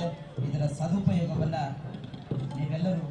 ಆಗಿದೆ ಇದರ ಸದುಪಯೋಗವನ್ನ ನೀವೆಲ್ಲರೂ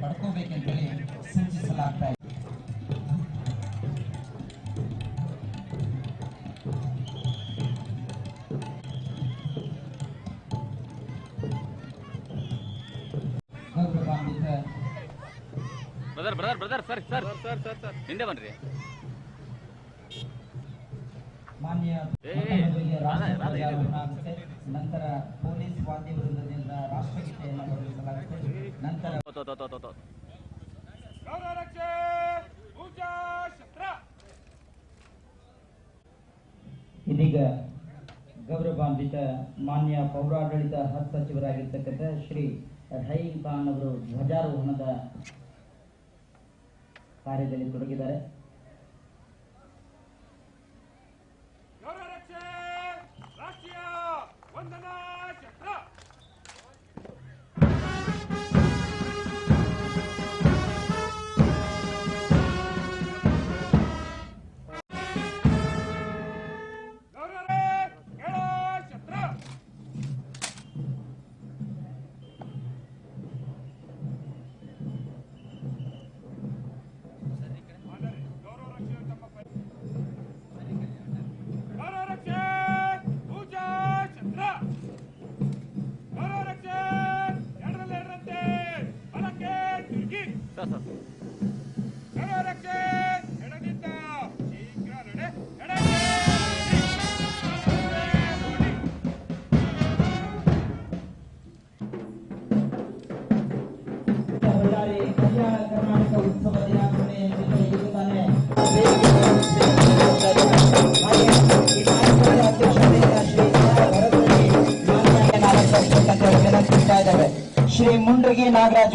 ಪಡ್ಕೋಬೇಕಂತೇಳಿ ಸೂಚಿಸಲಾಗ್ತಾ ಇದೆ. Brother brother brother sir sir sir sir sir ಹಿಂದೆ ಬನ್ರಿ. ಮಾನ್ಯ ನಂತರ ಪೊಲೀಸ್ ವಾದ್ಯ ವೃಂದದಿಂದ ರಾಷ್ಟ್ರಗೀತೆಯನ್ನು ನಂತರ ಇದೀಗ ಗೌರವಾನ್ವಿತ ಮಾನ್ಯ ಪೌರಾಡಳಿತ ಹತ್ ಸಚಿವರಾಗಿರ್ತಕ್ಕಂಥ ಶ್ರೀ ರಹೀಂ ಖಾನ್ ಅವರು ಧ್ವಜಾರೋಹಣದ ಕಾರ್ಯದಲ್ಲಿ ತೊಡಗಿದ್ದಾರೆ. ಮುಂಡ್ರಗಿ ನಾಗರಾಜ್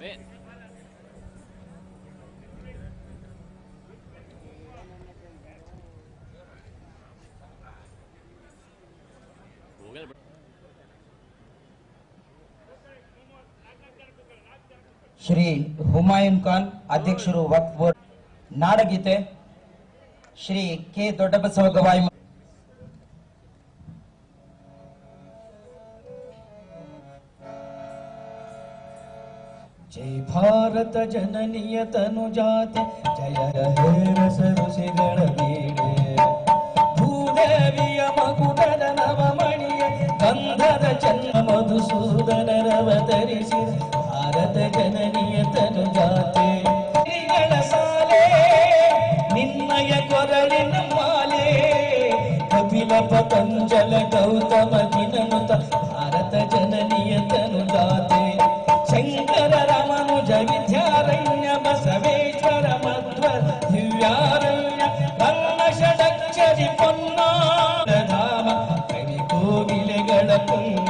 ಏ ಹೋಗಲ್ ಬಿಡು ಶ್ರೀ ಹುಮಾಯೂನ್ ಖಾನ್ ಅಧ್ಯಕ್ಷರು ವಕ್ಫ್ ಬೋರ್ಡ್ ನಾಡಗೀತೆ ಶ್ರೀ ಕೆ ದೊಡ್ಡಬಸವ ಗವಾಯಿ ಜೈ ಭಾರತ ಜನನಿಯ ತನುಜಾತ, ಜಯ ರಹೇ ರಸರುಸಿಗಳ ಬೀಡೆ ಭೂದೇವಿಯ ಮಗುಡದ ನವಮಣಿಯ ಗಂಧದ ಚನ್ನ ಮಧುಸೂದನರವತರಿಸಿ ಭಾರತ ಜನನಿಯ ತನುಜಾತೆ. ಸಾಲೆ ನಿನ್ನಯ ಕೊರಳಿನ ಮಾಲೆ ಕಪಿಲ ಪತಂಜಲ ಗೌತಮ ದಿನನುತ ಭಾರತ ಜನನಿಯ ತನು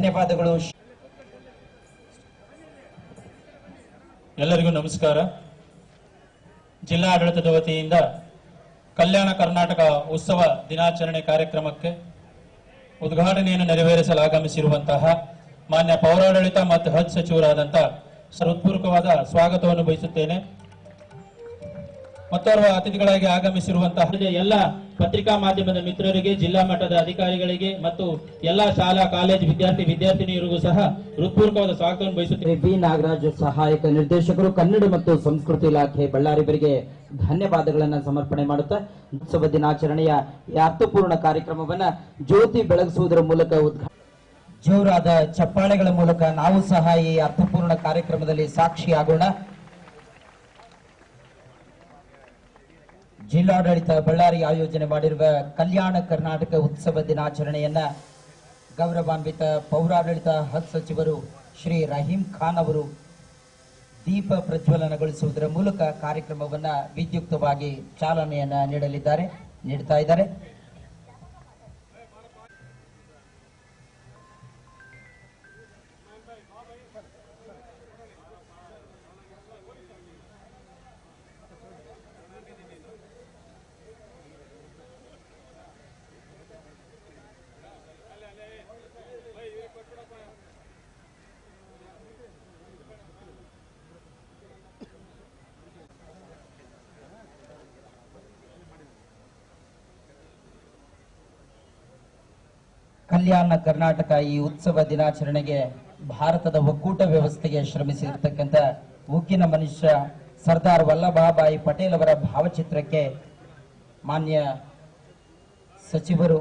ಧನ್ಯವಾದಗಳು. ಎಲ್ಲರಿಗೂ ನಮಸ್ಕಾರ. ಜಿಲ್ಲಾಡಳಿತದ ವತಿಯಿಂದ ಕಲ್ಯಾಣ ಕರ್ನಾಟಕ ಉತ್ಸವ ದಿನಾಚರಣೆ ಕಾರ್ಯಕ್ರಮಕ್ಕೆ ಉದ್ಘಾಟನೆಯನ್ನು ನೆರವೇರಿಸಲು ಆಗಮಿಸಿರುವಂತಹ ಮಾನ್ಯ ಪೌರಾಡಳಿತ ಮತ್ತು ಹಜ್ ಸಚಿವರಾದಂತಹ ಹೃತ್ಪೂರ್ವಕವಾದ ಸ್ವಾಗತವನ್ನು ಬಯಸುತ್ತೇನೆ. ಮತ್ತೋರ್ವ ಅತಿಥಿಗಳಾಗಿ ಆಗಮಿಸಿರುವಂತಹ ಎಲ್ಲ ಪತ್ರಿಕಾ ಮಾಧ್ಯಮದ ಮಿತ್ರರಿಗೆ ಜಿಲ್ಲಾ ಮಟ್ಟದ ಅಧಿಕಾರಿಗಳಿಗೆ ಮತ್ತು ಎಲ್ಲಾ ಶಾಲಾ ಕಾಲೇಜು ವಿದ್ಯಾರ್ಥಿ ವಿದ್ಯಾರ್ಥಿನಿಯರಿಗೂ ಸಹ ಹೃತ್ಪೂರ್ವಕವಾದ ಸ್ವಾಗತವನ್ನು ಬಯಸುತ್ತೇನೆ. ಬಿ ನಾಗರಾಜ್ ಸಹಾಯಕ ನಿರ್ದೇಶಕರು ಕನ್ನಡ ಮತ್ತು ಸಂಸ್ಕೃತಿ ಇಲಾಖೆ ಬಳ್ಳಾರಿವರಿಗೆ ಧನ್ಯವಾದಗಳನ್ನು ಸಮರ್ಪಣೆ ಮಾಡುತ್ತಾ ಉತ್ಸವ ದಿನಾಚರಣೆಯ ಈ ಅರ್ಥಪೂರ್ಣ ಕಾರ್ಯಕ್ರಮವನ್ನ ಜ್ಯೋತಿ ಬೆಳಗಿಸುವುದರ ಮೂಲಕ ಉದ್ಘಾಟ ಜೋರಾದ ಚಪ್ಪಾಳೆಗಳ ಮೂಲಕ ನಾವು ಸಹ ಈ ಅರ್ಥಪೂರ್ಣ ಕಾರ್ಯಕ್ರಮದಲ್ಲಿ ಸಾಕ್ಷಿಯಾಗೋಣ. ಜಿಲ್ಲಾಡಳಿತ ಬಳ್ಳಾರಿ ಆಯೋಜನೆ ಮಾಡಿರುವ ಕಲ್ಯಾಣ ಕರ್ನಾಟಕ ಉತ್ಸವ ದಿನಾಚರಣೆಯನ್ನ ಗೌರವಾನ್ವಿತ ಪೌರಾಡಳಿತ ಹತ್ ಸಚಿವರು ಶ್ರೀ ರಹೀಂ ಖಾನ್ ಅವರು ದೀಪ ಪ್ರಜ್ವಲನಗೊಳಿಸುವುದರ ಮೂಲಕ ಕಾರ್ಯಕ್ರಮವನ್ನ ವಿದ್ಯುಕ್ತವಾಗಿ ಚಾಲನೆಯನ್ನ ನೀಡಲಿದ್ದಾರೆ, ನೀಡ್ತಾ ಇದ್ದಾರೆ. ಕಲ್ಯಾಣ ಕರ್ನಾಟಕ ಈ ಉತ್ಸವ ದಿನಾಚರಣೆಗೆ ಭಾರತದ ಒಕ್ಕೂಟ ವ್ಯವಸ್ಥೆಗೆ ಶ್ರಮಿಸಿರ್ತಕ್ಕಂಥ ಉಕ್ಕಿನ ಮನುಷ್ಯ ಸರ್ದಾರ್ ವಲ್ಲಭಾಬಾಯಿ ಪಟೇಲ್ ಅವರ ಭಾವಚಿತ್ರಕ್ಕೆ ಮಾನ್ಯ ಸಚಿವರು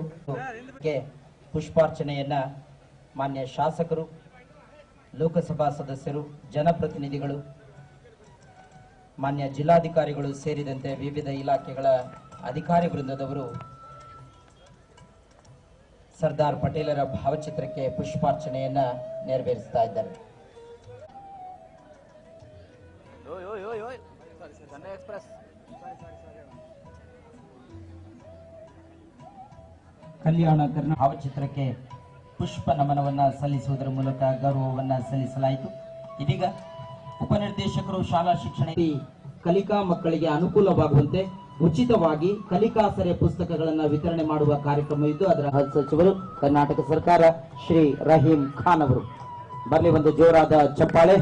ಪುಷ್ಪಾರ್ಚನೆಯನ್ನ ಮಾನ್ಯ ಶಾಸಕರು, ಲೋಕಸಭಾ ಸದಸ್ಯರು, ಜನಪ್ರತಿನಿಧಿಗಳು, ಮಾನ್ಯ ಜಿಲ್ಲಾಧಿಕಾರಿಗಳು ಸೇರಿದಂತೆ ವಿವಿಧ ಇಲಾಖೆಗಳ ಅಧಿಕಾರಿ ವೃಂದದವರು ಸರ್ದಾರ್ ಪಟೇಲರ ಭಾವಚಿತ್ರಕ್ಕೆ ಪುಷ್ಪಾರ್ಚನೆಯನ್ನ ನೆರವೇರಿಸ್ತಾ ಇದ್ದಾರೆ. ಓಯ್ ಓಯ್ ಓಯ್ ಓಯ್. ಚೆನ್ನೈ ಎಕ್ಸ್ಪ್ರೆಸ್. ಕಲ್ಯಾಣ ಕರ್ನ ಭಾವಚಿತ್ರಕ್ಕೆ ಪುಷ್ಪ ನಮನವನ್ನ ಸಲ್ಲಿಸುವುದರ ಮೂಲಕ ಗೌರವವನ್ನ ಸಲ್ಲಿಸಲಾಯಿತು. ಇದೀಗ ಉಪನಿರ್ದೇಶಕರು ಶಾಲಾ ಶಿಕ್ಷಣ ಕಲಿಕಾ ಮಕ್ಕಳಿಗೆ ಅನುಕೂಲವಾಗುವಂತೆ ಉಚಿತವಾಗಿ ಕಲಿಕಾಸರೆ ಪುಸ್ತಕಗಳನ್ನ ವಿತರಣೆ ಮಾಡುವ ಕಾರ್ಯಕ್ರಮ ಇದ್ದು, ಅದರ ಸಚಿವರು ಕರ್ನಾಟಕ ಸರ್ಕಾರ ಶ್ರೀ ರಹೀಂ ಖಾನ್ ಅವರು. ಬರಲಿ ಒಂದು ಜೋರಾದ ಚಪ್ಪಾಳೆ.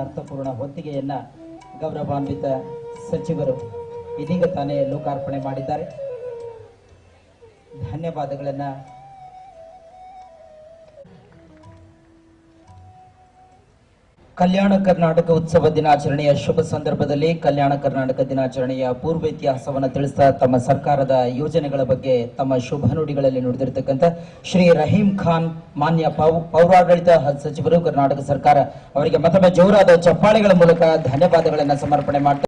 ಅರ್ಥಪೂರ್ಣ ಹೊತ್ತಿಗೆಯನ್ನ ಗೌರವಾನ್ವಿತ ಸಚಿವರು ಇದೀಗ ತಾನೇ ಲೋಕಾರ್ಪಣೆ ಮಾಡಿದ್ದಾರೆ. ಧನ್ಯವಾದಗಳನ್ನ ಕಲ್ಯಾಣ ಕರ್ನಾಟಕ ಉತ್ಸವ ದಿನಾಚರಣೆಯ ಶುಭ ಸಂದರ್ಭದಲ್ಲಿ ಕಲ್ಯಾಣ ಕರ್ನಾಟಕ ದಿನಾಚರಣೆಯ ಪೂರ್ವ ಇತಿಹಾಸವನ್ನು ತಿಳಿಸ್ತಾ ತಮ್ಮ ಸರ್ಕಾರದ ಯೋಜನೆಗಳ ಬಗ್ಗೆ ತಮ್ಮ ಶುಭ ನುಡಿಗಳಲ್ಲಿ ನುಡಿದಿರ್ತಕ್ಕಂಥ ಶ್ರೀ ರಹೀಂ ಖಾನ್ ಮಾನ್ಯ ಪೌರಾಡಳಿತ ಸಚಿವರು ಕರ್ನಾಟಕ ಸರ್ಕಾರ ಅವರಿಗೆ ಮತ್ತೊಮ್ಮೆ ಜೋರಾದ ಚಪ್ಪಾಳೆಗಳ ಮೂಲಕ ಧನ್ಯವಾದಗಳನ್ನು ಸಮರ್ಪಣೆ ಮಾಡ್ತಾ